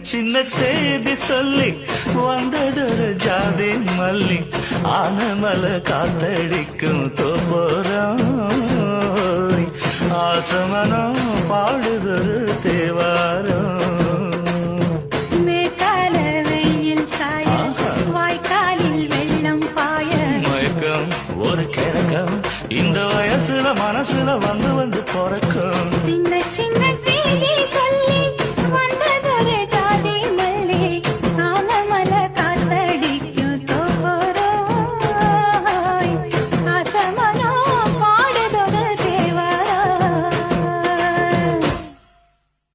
சின்ன செய்தி சொல்லி வந்ததொரு ஜாதி மல்லி ஆனமல காத்தடிக்கும் தோப்போரம். ஆசமனம் பாடுதொரு தேவாரம். ஒரு கிறக்கம் இந்த வயசுல மனசுல வந்து வந்து பிறக்கும்.